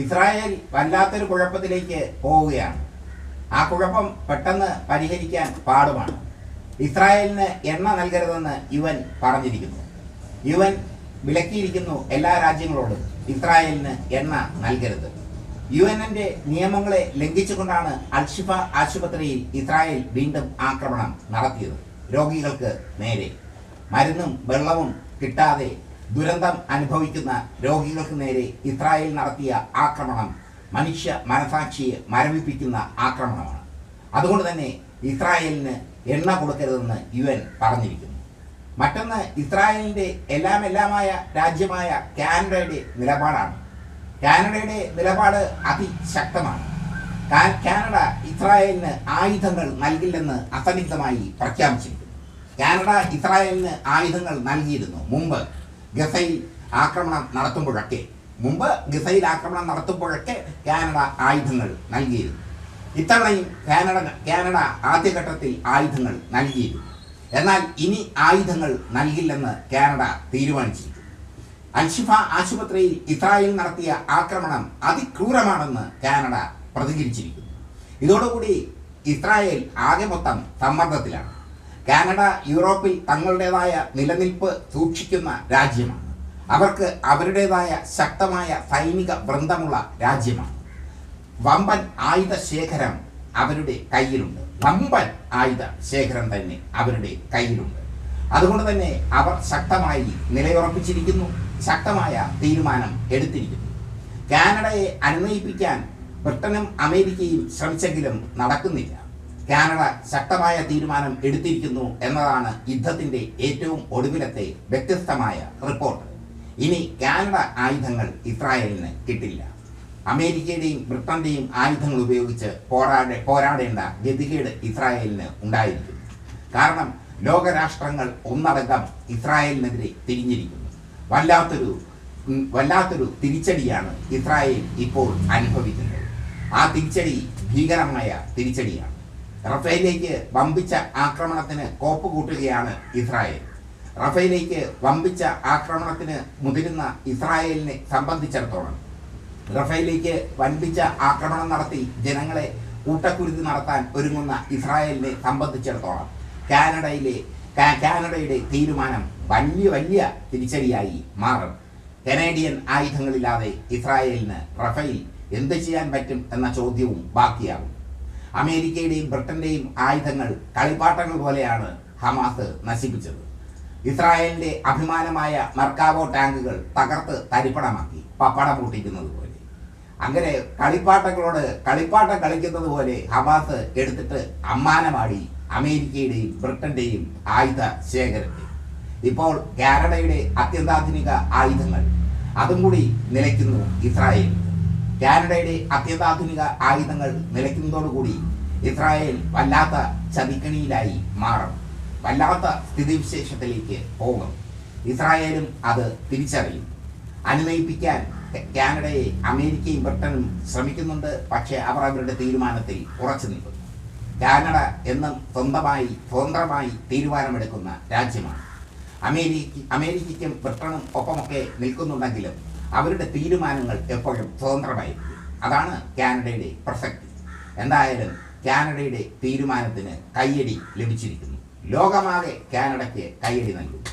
Israel വല്ലാത്തൊരു കുഴപ്പത്തിലേക്ക് പോവുകയാണ്. ആ കുഴപ്പം പെട്ടെന്ന് പരിഹരിക്കാൻ പാടുമാണ്. ഇസ്രായേലിന് എണ്ണ നൽകരുതെന്ന് യുവൻ പറഞ്ഞിരിക്കുന്നു. യുവൻ വിലക്കിയിരിക്കുന്നു എല്ലാ രാജ്യങ്ങളോടും ഇസ്രായേലിന് എണ്ണ നൽകരുത്. യു എൻ എന്റെ നിയമങ്ങളെ ലംഘിച്ചുകൊണ്ടാണ് അൽഷിഫ ആശുപത്രിയിൽ ഇസ്രായേൽ വീണ്ടും ആക്രമണം നടത്തിയത്. രോഗികൾക്ക് നേരെ. മരുന്നും വെള്ളവും കിട്ടാതെ ദുരന്തം അനുഭവിക്കുന്ന രോഗികൾക്ക് നേരെ ഇസ്രായേൽ നടത്തിയ ആക്രമണം മനുഷ്യ മനസാക്ഷിയെ മരവിപ്പിക്കുന്ന ആക്രമണമാണ്. അതുകൊണ്ട് തന്നെ ഇസ്രായേലിന് എണ്ണ കൊടുക്കരുതെന്ന് യു എൻ പറഞ്ഞിരിക്കുന്നു. മറ്റൊന്ന് ഇസ്രായേലിന്റെ എല്ലാം എല്ലാമായ രാജ്യമായ കാനഡയുടെ നിലപാടാണ്. കാനഡയുടെ നിലപാട് അതിശക്തമാണ്. കാനഡ ഇസ്രായേലിന് ആയുധങ്ങൾ നൽകില്ലെന്ന് അസന്നിഗ്ധമായി പ്രഖ്യാപിച്ചിരിക്കുന്നു. കാനഡ ഇസ്രായേലിന് ആയുധങ്ങൾ നൽകിയിരുന്നു മുമ്പ്. ഗസയിൽ ആക്രമണം നടത്തുമ്പോഴൊക്കെ മുമ്പ് ഗസയിൽ ആക്രമണം നടത്തുമ്പോഴൊക്കെ കാനഡ ആയുധങ്ങൾ നൽകിയിരുന്നു. ഇത്തവണയും കാനഡ കാനഡ ആദ്യഘട്ടത്തിൽ ആയുധങ്ങൾ നൽകിയിരുന്നു. എന്നാൽ ഇനി ആയുധങ്ങൾ നൽകില്ലെന്ന് കാനഡ തീരുമാനിച്ചിരിക്കുന്നു. അൽഷിഫ ആശുപത്രിയിൽ ഇസ്രായേൽ നടത്തിയ ആക്രമണം അതിക്രൂരമാണെന്ന് കാനഡ പ്രതികരിച്ചിരിക്കുന്നു. ഇതോടുകൂടി ഇസ്രായേൽ ആകെ മൊത്തം സമ്മർദ്ദത്തിലാണ്. കാനഡ യൂറോപ്പിൽ തങ്ങളുടേതായ നിലനിൽപ്പ് സൂക്ഷിക്കുന്ന രാജ്യമാണ്. അവർക്ക് അവരുടേതായ ശക്തമായ സൈനിക വൃന്ദമുള്ള രാജ്യമാണ്. വമ്പൻ ആയുധ ശേഖരം അവരുടെ കയ്യിലുണ്ട്. വമ്പൻ ആയുധ ശേഖരം തന്നെ അവരുടെ കയ്യിലുണ്ട്. അതുകൊണ്ട് തന്നെ അവർ ശക്തമായി നിലയുറപ്പിച്ചിരിക്കുന്നു ശക്തമായ തീരുമാനം എടുത്തിരിക്കുന്നു. കാനഡയെ അനുനയിപ്പിക്കാൻ ബ്രിട്ടനും അമേരിക്കയും ശ്രമിച്ചെങ്കിലും നടക്കുന്നില്ല. കാനഡ ശക്തമായ തീരുമാനം എടുത്തിരിക്കുന്നു എന്നതാണ് യുദ്ധത്തിന്റെ ഏറ്റവും ഒടുവിലത്തെ വ്യത്യസ്തമായ റിപ്പോർട്ട് ഇനി കാനഡ ആയുധങ്ങൾ ഇസ്രായേലിന് കിട്ടില്ല. അമേരിക്കയുടെയും ബ്രിട്ടന്റെയും ആയുധങ്ങൾ ഉപയോഗിച്ച് പോരാടേ പോരാടേണ്ട ഗതികേട് ഇസ്രായേലിന് ഉണ്ടായിരിക്കും. കാരണം ലോകരാഷ്ട്രങ്ങൾ ഒന്നടങ്കം ഇസ്രായേലിനെതിരെ തിരിഞ്ഞിരിക്കുന്നു. വല്ലാത്തൊരു വല്ലാത്തൊരു തിരിച്ചടിയാണ് ഇസ്രായേൽ ഇപ്പോൾ അനുഭവിക്കുന്നത്. ആ തിരിച്ചടി ഭീകരമായ തിരിച്ചടിയാണ്. റഫേലിലേക്ക് വമ്പിച്ച ആക്രമണത്തിന് കോപ്പ് കൂട്ടുകയാണ് ഇസ്രായേൽ. റഫേലേക്ക് വമ്പിച്ച ആക്രമണത്തിന് മുതിരുന്ന ഇസ്രായേലിനെ സംബന്ധിച്ചിടത്തോളം റഫേലേക്ക് വമ്പിച്ച ആക്രമണം നടത്തി ജനങ്ങളെ കൂട്ടക്കുരുതി നടത്താൻ ഒരുങ്ങുന്ന ഇസ്രായേലിനെ സംബന്ധിച്ചിടത്തോളം കാനഡയിലെ കാനഡയുടെ തീരുമാനം വലിയ വലിയ തിരിച്ചടിയായി മാറും. കനേഡിയൻ ആയുധങ്ങളില്ലാതെ ഇസ്രായേലിന് റഫേൽ എന്ത് ചെയ്യാൻ പറ്റും എന്ന ചോദ്യവും ബാക്കിയാകും. അമേരിക്കയുടെയും ബ്രിട്ടന്റെയും ആയുധങ്ങൾ കളിപ്പാട്ടങ്ങൾ പോലെയാണ് ഹമാസ് നശിപ്പിച്ചത്. ഇസ്രായേലിന്റെ അഭിമാനമായ മർക്കാവോ ടാങ്കുകൾ തകർത്ത് തരിപ്പണമാക്കി പപ്പടം പൊട്ടിക്കുന്നത് പോലെ. അങ്ങനെ കളിപ്പാട്ടങ്ങളോട് കളിപ്പാട്ടം കളിക്കുന്നത് പോലെ ഹമാസ് എടുത്തിട്ട് അമ്മാനമാടി അമേരിക്കയുടെയും ബ്രിട്ടന്റെയും ആയുധ ശേഖരത്തെ ഇപ്പോൾ കാനഡയുടെ അത്യന്താധുനിക ആയുധങ്ങൾ അതും കൂടി നിലയ്ക്കുന്നു ഇസ്രായേൽ. കാനഡയുടെ അത്യന്താധുനിക ആയുധങ്ങൾ നിലയ്ക്കുന്നതോടുകൂടി ഇസ്രായേൽ വല്ലാത്ത ചതിക്കണിയിലായി മാറും. വല്ലാത്ത സ്ഥിതിവിശേഷത്തിലേക്ക് പോകും. ഇസ്രായേലും അത് തിരിച്ചറിയും. അനുനയിപ്പിക്കാൻ കാനഡയെ അമേരിക്കയും ബ്രിട്ടനും ശ്രമിക്കുന്നുണ്ട് പക്ഷേ അവർ അവരുടെ തീരുമാനത്തിൽ ഉറച്ചു നിൽക്കുന്നു കാനഡ എന്നും സ്വന്തമായി സ്വതന്ത്രമായി തീരുമാനമെടുക്കുന്ന രാജ്യമാണ്. അമേരിക്ക അമേരിക്കയ്ക്കും ബ്രിട്ടനും ഒപ്പമൊക്കെ നിൽക്കുന്നുണ്ടെങ്കിലും അവരുടെ തീരുമാനങ്ങൾ എപ്പോഴും സ്വതന്ത്രമായിരിക്കും അതാണ് കാനഡയുടെ പ്രസക്തി. എന്തായാലും കാനഡയുടെ തീരുമാനത്തിന് കയ്യടി ലഭിച്ചിരിക്കുന്നു. ലോകമാകെ കാനഡയ്ക്ക് കയ്യടി നൽകുന്നു.